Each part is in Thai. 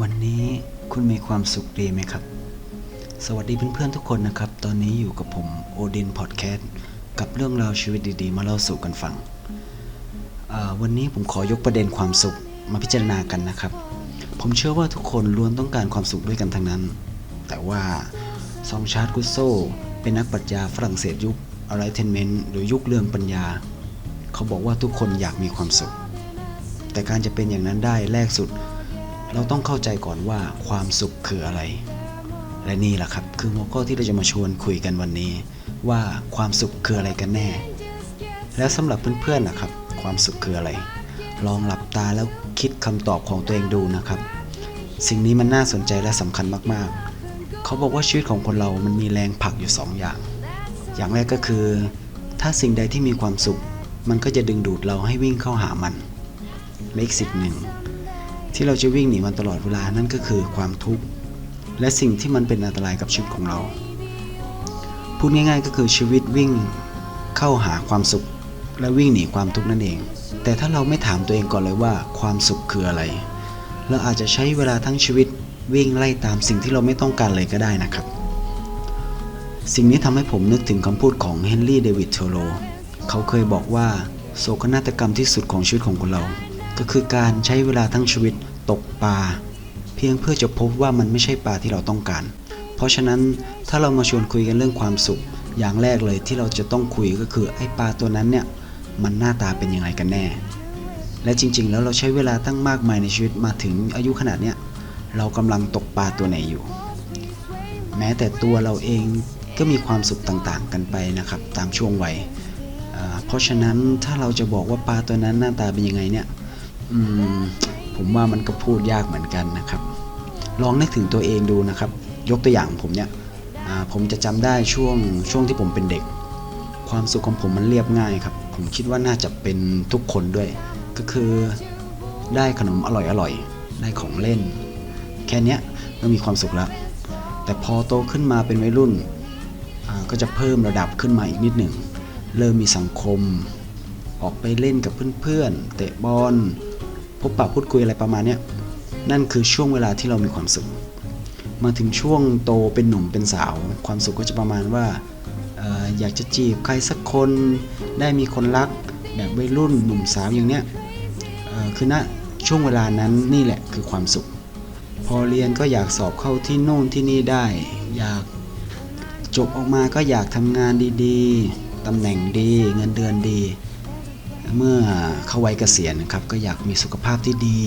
วันนี้คุณมีความสุขดีไหมครับ สวัสดีเพื่อนๆทุกคนนะครับ ตอนนี้อยู่กับผมโอดินพอดแคสต์กับเรื่องราวชีวิตดีๆ มาเล่าสู่กันฟัง วันนี้ผมขอยกประเด็นความสุขมาพิจารณากันนะครับ ผมเชื่อว่าทุกคนล้วนต้องการความสุขด้วยกันทั้งนั้น แต่ว่าซองชาร์ตกุสโซเป็นนักปรัชญาฝรั่งเศสยุคอะไรเทนเมนต์หรือยุคเรื่องปัญญา เขาบอกว่าทุกคนอยากมีความสุข แต่การจะเป็นอย่างนั้นได้แรกสุด เราต้องเข้าใจก่อนว่าความสุขคืออะไร และนี่แหละครับ คือหัวข้อที่เราจะมาชวนคุยกันวันนี้ ว่าความสุขคืออะไรกันแน่ แล้วสำหรับเพื่อนๆนะครับ ความสุขคืออะไร ลองหลับตาแล้วคิดคำตอบของตัวเองดูนะครับ สิ่งนี้มันน่าสนใจและสำคัญมากๆ เขาบอกว่าชีวิตของคนเรามันมีแรงผลักอยู่สองอย่าง อย่างแรกก็คือ ถ้าสิ่งใดที่มีความสุข มันก็จะดึงดูดเราให้วิ่งเข้าหามันและอีกสิ่งหนึ่ง ที่เราจะวิ่งหนีมันตลอดเวลานั่นก็คือความทุกข์และสิ่งที่มันเป็นอันตรายกับชีวิตของเรา พูดง่ายๆก็คือชีวิตวิ่งเข้าหาความสุข และวิ่งหนีความทุกข์นั่นเอง แต่ถ้าเราไม่ถามตัวเองก่อนเลยว่าความสุขคืออะไร เราอาจจะใช้เวลาทั้งชีวิตวิ่งไล่ตามสิ่งที่เราไม่ต้องการเลยก็ได้นะครับ สิ่งนี้ทำให้ผมนึกถึงคำพูดของเฮนรี่เดวิดโทโลเขาเคยบอกว่าโศกนาฏกรรมที่สุดของชีวิตของคนเรา ก็คือการใช้เวลาทั้งชีวิตตกปลาเพียงเพื่อจะพบว่ามันไม่ใช่ปลาที่เราต้องการ เพราะฉะนั้นถ้าเรามาชวนคุยกันเรื่องความสุข อย่างแรกเลยที่เราจะต้องคุยก็คือไอ้ปลาตัวนั้นเนี่ยมันหน้าตาเป็นยังไงกันแน่ และจริงๆ แล้วเราใช้เวลาตั้งมากมายในชีวิตมาถึงอายุขนาดเนี้ยเรากำลังตกปลาตัวไหนอยู่ แม้แต่ตัวเราเองก็มีความสุขต่างๆ กันไปนะครับตามช่วงวัยเพราะฉะนั้นถ้าเราจะบอกว่าปลาตัวนั้นหน้าตาเป็นยังไงเนี่ย ผมว่ามันก็พูดยากเหมือนกันนะครับ ลองนึกถึงตัวเองดูนะครับ ยกตัวอย่างผมเนี่ยผมจะจำได้ช่วงช่วงที่ผมเป็นเด็ก ความสุขของผมมันเรียบง่ายครับ ผมคิดว่าน่าจะเป็นทุกคนด้วย ก็คือได้ขนมอร่อยๆได้ของเล่น แค่นี้ก็มีความสุขแล้ว แต่พอโตขึ้นมาเป็นวัยรุ่น ก็จะเพิ่มระดับขึ้นมาอีกนิดหนึ่ง เริ่มมีสังคม ออกไปเล่นกับเพื่อนๆ เตะบอล พบปะพูดคุยอะไรประมาณเนี้ยนั่นคือช่วงเวลาที่เรามีความสุข มาถึงช่วงโตเป็นหนุ่มเป็นสาว ความสุขก็จะประมาณว่าอออยากจะจีบใครสักคน ได้มีคนรักแบบวัยรุ่นหนุ่มสาวอย่างเนี้ยคือณช่วงเวลานั้นนี่แหละคือความสุข พอเรียนก็อยากสอบเข้าที่โน่นที่นี่ได้ อยากจบออกมาก็อยากทำงานดีๆตำแหน่งดี เงินเดือนดี เมื่อเข้าวัยเกษียณนะครับก็อยากมีสุขภาพที่ดี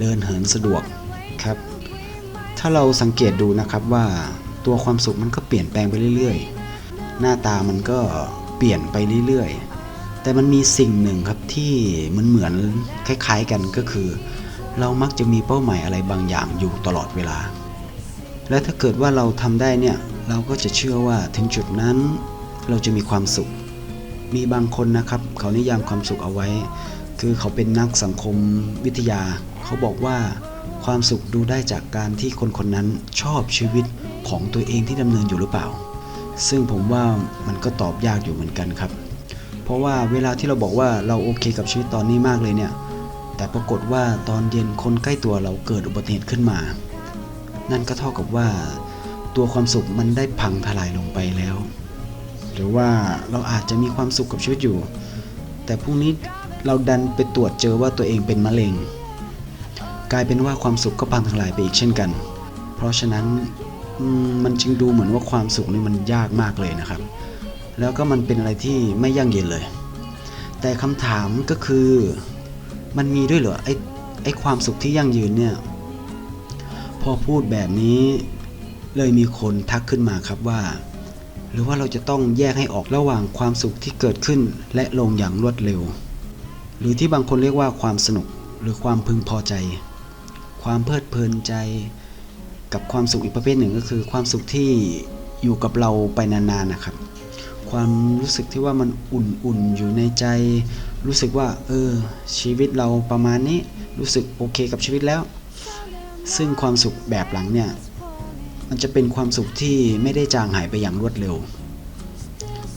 เดินเหินสะดวกครับ ถ้าเราสังเกตดูนะครับว่าตัวความสุขมันก็เปลี่ยนแปลงไปเรื่อยๆ หน้าตามันก็เปลี่ยนไปเรื่อยๆ แต่มันมีสิ่งหนึ่งครับที่มันเหมือนคล้าย ๆกันก็คือ เรามักจะมีเป้าหมายอะไรบางอย่างอยู่ตลอดเวลา และถ้าเกิดว่าเราทำได้เนี่ยเราก็จะเชื่อว่าถึงจุดนั้นเราจะมีความสุข มีบางคนนะครับ เขานิยามความสุขเอาไว้ คือเขาเป็นนักสังคมวิทยา เขาบอกว่าความสุขดูได้จากการที่คนคนนั้นชอบชีวิตของตัวเองที่ดำเนินอยู่หรือเปล่า ซึ่งผมว่ามันก็ตอบยากอยู่เหมือนกันครับ เพราะว่าเวลาที่เราบอกว่าเราโอเคกับชีวิตตอนนี้มากเลยเนี่ย แต่ปรากฏว่าตอนเย็นคนใกล้ตัวเราเกิดอุบัติเหตุขึ้นมา นั่นก็เท่ากับว่า ตัวความสุขมันได้พังทลายลงไปแล้ว หรือว่าเราอาจจะมีความสุขกับชีวิตอยู่ แต่พรุ่งนี้เราดันไปตรวจเจอว่าตัวเองเป็นมะเร็ง กลายเป็นว่าความสุขก็พังทลายไปอีกเช่นกัน เพราะฉะนั้นมมันจึงดูเหมือนว่าความสุขนี่มันยากมากเลยนะครับ แล้วก็มันเป็นอะไรที่ไม่ยั่งยืนเลย แต่คำถามก็คือมันมีด้วยเหรอไอ้ไอ้ความสุขที่ยั่งยืนเนี่ยพอพูดแบบนี้เลยมีคนทักขึ้นมาครับว่า หรือว่าเราจะต้องแยกให้ออกระหว่างความสุขที่เกิดขึ้น และลงอย่างรวดเร็ว หรือที่บางคนเรียกว่าความสนุกหรือความพึงพอใจ ความเพลิดเพลินใจ กับความสุขอีกประเภทหนึ่งก็คือ ความสุขที่อยู่กับเราไปนานๆนะครับ ความรู้สึกที่ว่ามันอุ่นๆอยู่ในใจ รู้สึกว่าเออชีวิตเราประมาณนี้รู้สึกโอเคกับชีวิตแล้ว ซึ่งความสุขแบบหลังเนี่ย มันจะเป็นความสุขที่ไม่ได้จางหายไปอย่างรวดเร็ว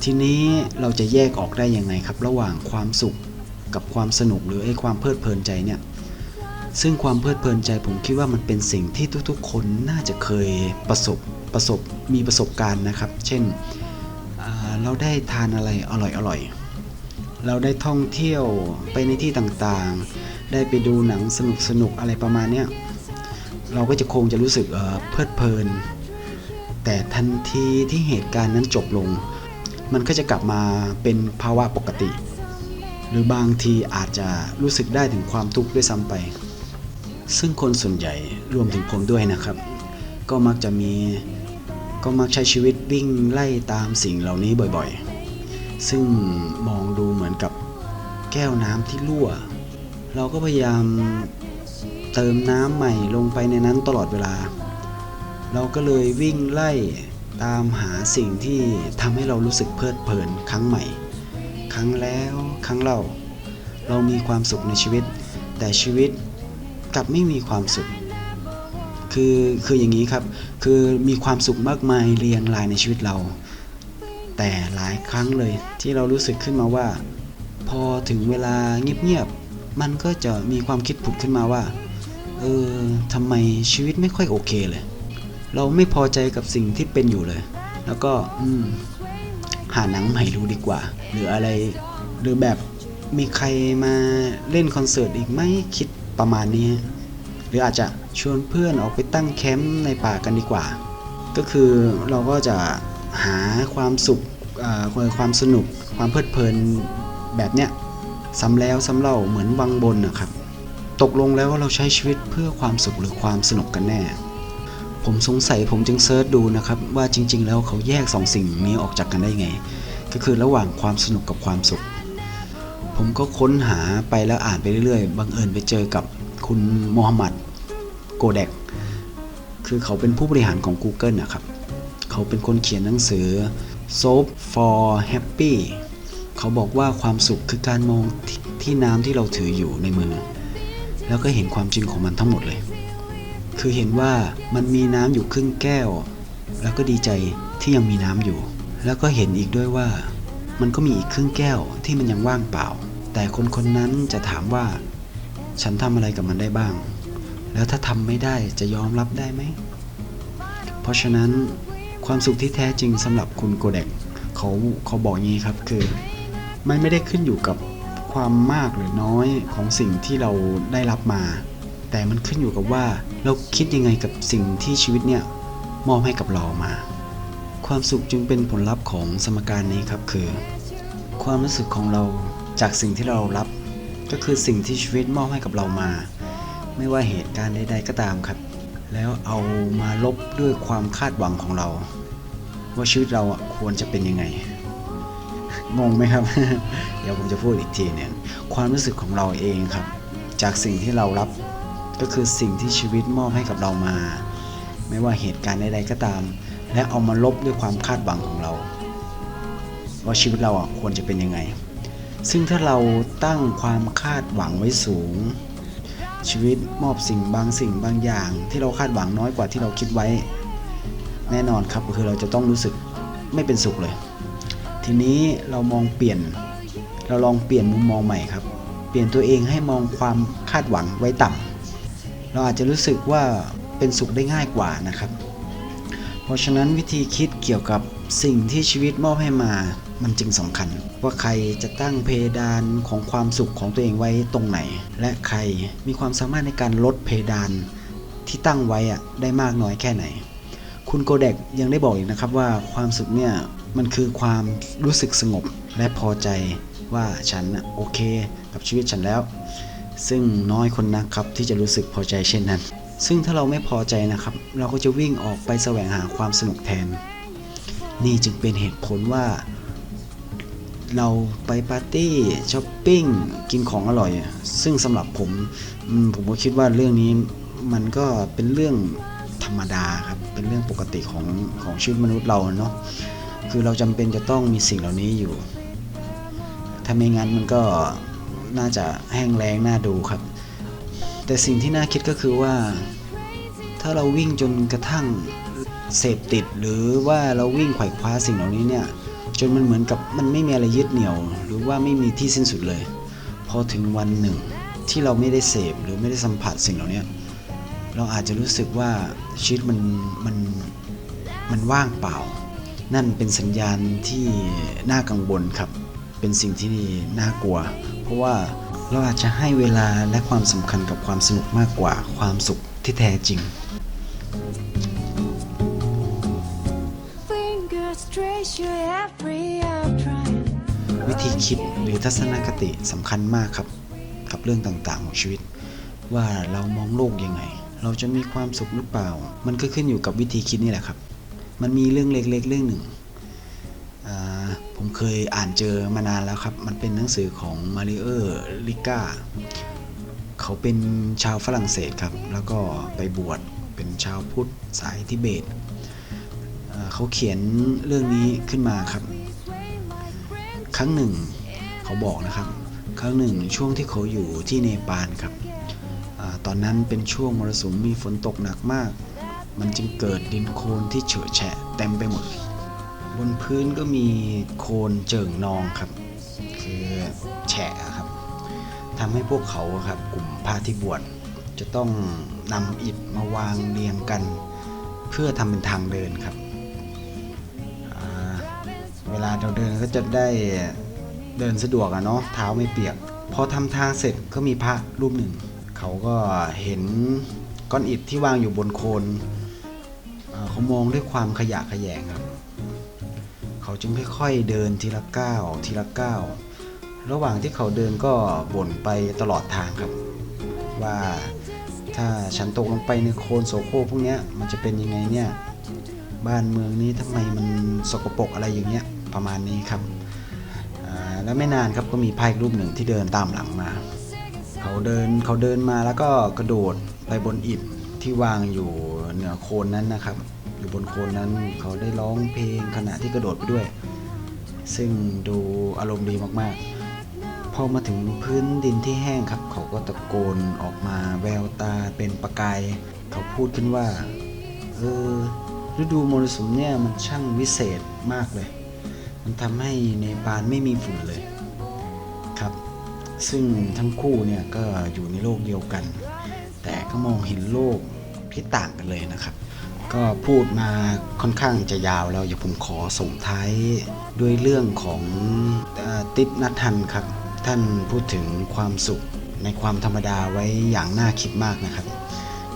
ทีนี้เราจะแยกออกได้ยังไงครับ ระหว่างความสุขกับความสนุกหรือไอ้ความเพลิดเพลินใจเนี่ยซึ่งความเพลิดเพลินใจผมคิดว่ามันเป็นสิ่งที่ทุกๆ คนน่าจะเคยประสบประสบมีประสบการณ์นะครับ เช่นเราได้ทานอะไรอร่อยๆเราได้ท่องเที่ยวไปในที่ต่างๆ ได้ไปดูหนังสนุกๆอะไรประมาณเนี้ย เราก็จะคงจะรู้สึกเพลิดเพลิน แต่ทันทีที่เหตุการณ์นั้นจบลง มันก็จะกลับมาเป็นภาวะปกติ หรือบางทีอาจจะรู้สึกได้ถึงความทุกข์ด้วยซ้ำไป ซึ่งคนส่วนใหญ่รวมถึงผมด้วยนะครับ ก็มักจะมีก็มักใช้ชีวิตวิ่งไล่ตามสิ่งเหล่านี้บ่อยๆ ซึ่งมองดูเหมือนกับแก้วน้ำที่รั่ว เราก็พยายาม เติมน้ำใหม่ลงไปในนั้นตลอดเวลา เราก็เลยวิ่งไล่ตามหาสิ่งที่ทำให้เรารู้สึกเพลิดเพลินครั้งใหม่ ครั้งแล้วครั้งเล่า เรามีความสุขในชีวิต แต่ชีวิตกลับไม่มีความสุข คือคืออย่างนี้ครับ คือมีความสุขมากมายเรียงรายในชีวิตเรา แต่หลายครั้งเลยที่เรารู้สึกขึ้นมาว่า พอถึงเวลาเงียบๆมันก็จะมีความคิดผุดขึ้นมาว่า เออทำไมชีวิตไม่ค่อยโอเคเลย เราไม่พอใจกับสิ่งที่เป็นอยู่เลย แล้วก็อืมหาหนังใหม่ดูดีกว่า หรืออะไร หรือแบบมีใครมาเล่นคอนเสิร์ตอีกไหมคิดประมาณนี้ หรืออาจจะชวนเพื่อนออกไปตั้งแคมป์ในป่ากันดีกว่า ก็คือเราก็จะหาความสุขความสนุก ความเพลิดเพลินแบบเนี้ยซ้ำแล้วซ้ำเล่าเหมือนวังบนนะครับ ตกลงแล้วว่าเราใช้ชีวิตเพื่อความสุขหรือความสนุกกันแน่ ผมสงสัยผมจึงเซิร์ชดูนะครับ ว่าจริง ๆ แล้วเขาแยกสองสิ่งนี้ออกจากกันได้ไง ก็คือระหว่างความสนุกกับความสุข ผมก็ค้นหาไปแล้วอ่านไปเรื่อยๆบังเอิญไปเจอกับคุณโมฮัมหมัดโกเดกคือเขาเป็นผู้บริหารของ Google นะครับ เขาเป็นคนเขียนหนังสือ Soap for Happy เขาบอกว่าความสุขคือการมองทที่น้ำที่เราถืออยู่ในมือ แล้วก็เห็นความจริงของมันทั้งหมดเลย คือเห็นว่ามันมีน้ำอยู่ครึ่งแก้ว แล้วก็ดีใจที่ยังมีน้ำอยู่ แล้วก็เห็นอีกด้วยว่า มันก็มีอีกครึ่งแก้วที่มันยังว่างเปล่า แต่คนคนนั้นจะถามว่า ฉันทำอะไรกับมันได้บ้าง แล้วถ้าทำไม่ได้จะยอมรับได้ไหม เพราะฉะนั้นความสุขที่แท้จริงสำหรับคุณโกเด็กเขาเขาบอกงี้ครับคือ มันไม่ได้ขึ้นอยู่กับ ความมากหรือน้อยของสิ่งที่เราได้รับมา แต่มันขึ้นอยู่กับว่าเราคิดยังไงกับสิ่งที่ชีวิตเนี่ยมอบให้กับเรามา ความสุขจึงเป็นผลลัพธ์ของสมการนี้ครับคือ ความรู้สึกของเราจากสิ่งที่เรารับ ก็คือสิ่งที่ชีวิตมอบให้กับเรามา ไม่ว่าเหตุการณ์ใดๆก็ตามครับ แล้วเอามาลบด้วยความคาดหวังของเรา ว่าชีวิตเราควรจะเป็นยังไง งงไหมครับ เดี๋ยวผมจะพูดอีกทีหนึ่งความรู้สึกของเราเองครับ จากสิ่งที่เรารับก็คือสิ่งที่ชีวิตมอบให้กับเรามา ไม่ว่าเหตุการณ์ใดๆก็ตาม และเอามาลบด้วยความคาดหวังของเรา ว่าชีวิตเราอะควรจะเป็นยังไง ซึ่งถ้าเราตั้งความคาดหวังไว้สูง ชีวิตมอบสิ่งบางสิ่งบางอย่าง ที่เราคาดหวังน้อยกว่าที่เราคิดไว้ แน่นอนครับคือเราจะต้องรู้สึกไม่เป็นสุขเลย ทีนี้เรามองเปลี่ยน เราลองเปลี่ยนมุมมองใหม่ครับ เปลี่ยนตัวเองให้มองความคาดหวังไว้ต่ำเราอาจจะรู้สึกว่าเป็นสุขได้ง่ายกว่านะครับ เพราะฉะนั้นวิธีคิดเกี่ยวกับสิ่งที่ชีวิตมอบให้มามันจึงสำคัญ ว่าใครจะตั้งเพดานของความสุขของตัวเองไว้ตรงไหน และใครมีความสามารถในการลดเพดานที่ตั้งไว้อะได้มากน้อยแค่ไหน คุณโกเด็กยังได้บอกอีกนะครับว่าความสุขเนี่ยมันคือความรู้สึกสงบและพอใจว่าฉันโอเคกับชีวิตฉันแล้ว ซึ่งน้อยคนนะครับที่จะรู้สึกพอใจเช่นนั้น ซึ่งถ้าเราไม่พอใจนะครับ เราก็จะวิ่งออกไปแสวงหาความสนุกแทน นี่จึงเป็นเหตุผลว่า เราไปปาร์ตี้ช้อปปิ้งกินของอร่อย ซึ่งสำหรับผมผมก็คิดว่าเรื่องนี้มันก็เป็นเรื่อง รรมดาครับ เป็นเรื่องปกติของของชีวิตมนุษย์เราเนาะ คือเราจำเป็นจะต้องมีสิ่งเหล่านี้อยู่ ถ้าไม่งั้นมันก็น่าจะแห้งแล้งน่าดูครับ แต่สิ่งที่น่าคิดก็คือว่า ถ้าเราวิ่งจนกระทั่งเสพติดหรือว่าเราวิ่งไขว่คว้าสิ่งเหล่านี้เนี่ยจนมันเหมือนกับมันไม่มีอะไรยึดเหนี่ยว หรือว่าไม่มีที่สิ้นสุดเลย พอถึงวันหนึ่งที่เราไม่ได้เสพหรือไม่ได้สัมผัสสิ่งเหล่านี้ เราอาจจะรู้สึกว่าชีวิตมันมันมันว่างเปล่า นั่นเป็นสัญญาณที่น่ากังวลครับ เป็นสิ่งที่น่ากลัว เพราะว่าเราอาจจะให้เวลาและความสำคัญกับความสนุกมากกว่าความสุขที่แท้จริง Fingers trace your every outline. วิธีคิดหรือทัศนคติสำคัญมากครับ กับเรื่องต่างๆของชีวิต ว่าเรามองโลกยังไง เราจะมีความสุขหรือเปล่า มันก็ขึ้นอยู่กับวิธีคิดนี่แหละครับ มันมีเรื่องเล็ก ๆ เรื่องหนึ่ง ผมเคยอ่านเจอมานานแล้วครับ มันเป็นหนังสือของมาริเออร์ลิก้า เขาเป็นชาวฝรั่งเศสครับ แล้วก็ไปบวชเป็นชาวพุทธสายทิเบต เขาเขียนเรื่องนี้ขึ้นมาครับ ครั้งหนึ่งเขาบอกนะครับ ครั้งหนึ่งช่วงที่เขาอยู่ที่เนปาลครับ ตอนนั้นเป็นช่วงมรสุมมีฝนตกหนักมาก มันจึงเกิดดินโคลนที่เฉอะแฉะเต็มไปหมด บนพื้นก็มีโคลนเจิ่งนองครับ คือแฉะครับทำให้พวกเขาครับกลุ่มพระที่บวชจะต้องนำอิฐมาวางเรียงกัน เพื่อทำเป็นทางเดินครับ เวลาเราเดินก็จะได้เดินสะดวกอะเนาะเท้าไม่เปียก พอทำทางเสร็จก็มีพระรูปหนึ่ง เขาก็เห็นก้อนอิฐที่วางอยู่บนโคนเขามองด้วยความขยะแขยงครับ เขาจึงค่อยๆเดินทีละก้าวทีละก้าวระหว่างที่เขาเดินก็บ่นไปตลอดทางครับ ว่าถ้าฉันตกลงไปในโคลนโสโครพวกนี้มันจะเป็นยังไงเนี่ยบ้านเมืองนี้ทำไมมันสกปรกอะไรอย่างเงี้ยประมาณนี้ครับแล้วไม่นานครับก็มีพายรูปหนึ่งที่เดินตามหลังมา เขาเดินเขาเดินมาแล้วก็กระโดดไปบนอิฐที่วางอยู่เหนือโคนนั้นนะครับ อยู่บนโคนนั้นเขาได้ร้องเพลงขณะที่กระโดดไปด้วย ซึ่งดูอารมณ์ดีมากๆ พอมาถึงพื้นดินที่แห้งครับ เขาก็ตะโกนออกมาแววตาเป็นประกาย เขาพูดขึ้นว่าเออฤดูมรสุมเนี่ยมันช่างวิเศษมากเลย มันทำให้เนปาลไม่มีฝุ่นเลยครับ ซึ่งทั้งคู่เนี่ยก็อยู่ในโลกเดียวกัน แต่ก็มองเห็นโลกที่ต่างกันเลยนะครับ ก็พูดมาค่อนข้างจะยาวแล้วอย่าผมขอส่งท้ายด้วยเรื่องของอติดนัททันครับ ท่านพูดถึงความสุขในความธรรมดาไว้อย่างน่าคิดมากนะครับ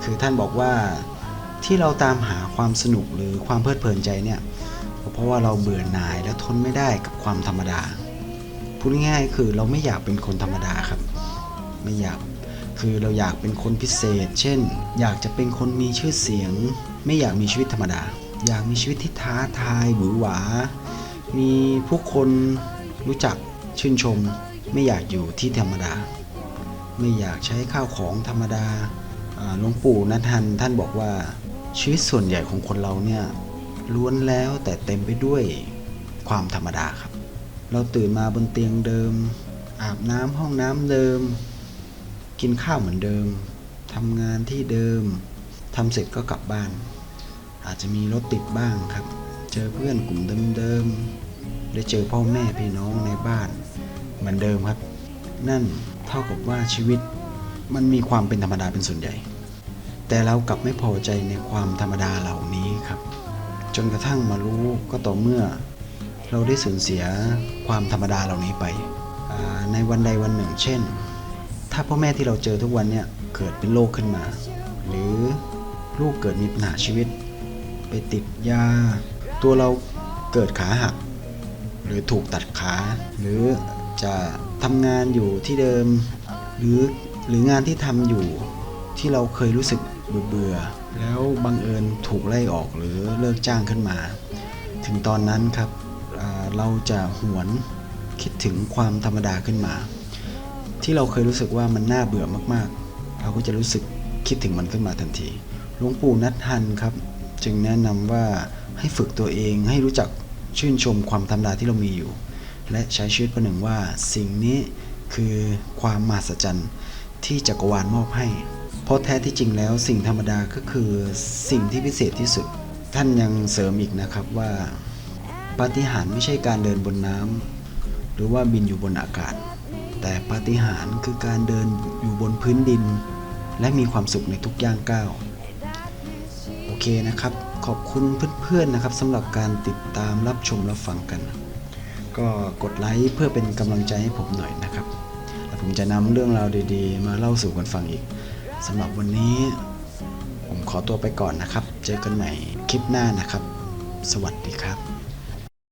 คือท่านบอกว่าที่เราตามหาความสนุกหรือความเพลิดเพลินใจเนี่ยเพราะว่าเราเบื่อหน่ายและทนไม่ได้กับความธรรมดา พูดง่ายๆคือเราไม่อยากเป็นคนธรรมดาครับ ไม่อยากคือเราอยากเป็นคนพิเศษ เช่น อยากจะเป็นคนมีชื่อเสียง ไม่อยากมีชีวิตธรรมดา อยากมีชีวิตที่ท้าทายหวือหวา มีผู้คนรู้จักชื่นชม ไม่อยากอยู่ที่ธรรมดา ไม่อยากใช้ข้าวของธรรมดาหลวงปู่นัทันท่านบอกว่าชีวิตส่วนใหญ่ของคนเราเนี่ยล้วนแล้วแต่เต็มไปด้วยความธรรมดาครับ เราตื่นมาบนเตียงเดิม อาบน้ำห้องน้ำเดิม กินข้าวเหมือนเดิมทำงานที่เดิมทำเสร็จก็กลับบ้าน อาจจะมีรถติดบ้างครับ เจอเพื่อนกลุ่มเดิมๆได้เจอพ่อแม่พี่น้องในบ้าน เหมือนเดิมครับ นั่นเท่ากับว่าชีวิตมันมีความเป็นธรรมดาเป็นส่วนใหญ่ แต่เรากลับไม่พอใจในความธรรมดาเหล่านี้ครับ จนกระทั่งมารู้ก็ต่อเมื่อ เราได้สูญเสีย ความธรรมดาเหล่านี้ไป ในวันใดวันหนึ่ง เช่น ถ้าพ่อแม่ที่เราเจอทุกวันเนี่ยเกิดเป็นโรคขึ้นมา หรือลูกเกิดมีปัญหาชีวิต ไปติดยา ตัวเราเกิดขาหัก หรือถูกตัดขา หรือจะทำงานอยู่ที่เดิม หรือหรืองานที่ทำอยู่ที่เราเคยรู้สึกเบื่อเบื่อแล้วบังเอิญถูกไล่ออกหรือเลิกจ้างขึ้นมา ถึงตอนนั้นครับ เราจะหวนคิดถึงความธรรมดาขึ้นมา ที่เราเคยรู้สึกว่ามันน่าเบื่อมากๆ เราก็จะรู้สึกคิดถึงมันขึ้นมาทันทีหลวงปู่นัททันครับ จึงแนะนำว่าให้ฝึกตัวเองให้รู้จักชื่นชมความธรรมดาที่เรามีอยู่ และใช้ชีวิตประหนึ่งว่าสิ่งนี้คือความมหัศจรรย์ที่จักรวาลมอบให้ เพราะแท้ที่จริงแล้วสิ่งธรรมดาก็คือสิ่งที่พิเศษที่สุด ท่านยังเสริมอีกนะครับว่า ปาฏิหาริย์ไม่ใช่การเดินบนน้ำหรือว่าบินอยู่บนอากาศ แต่ปาฏิหาริย์คือการเดินอยู่บนพื้นดิน และมีความสุขในทุกย่างก้าวโอเคนะครับ ขอบคุณเพื่อนๆนะครับสำหรับการติดตามรับชมรับฟังกัน ก็กดไลค์เพื่อเป็นกำลังใจให้ผมหน่อยนะครับแล้วผมจะนำเรื่องราวดีๆ มาเล่าสู่กันฟังอีกสำหรับวันนี้ผมขอตัวไปก่อนนะครับ เจอกันใหม่คลิปหน้านะครับ สวัสดีครับ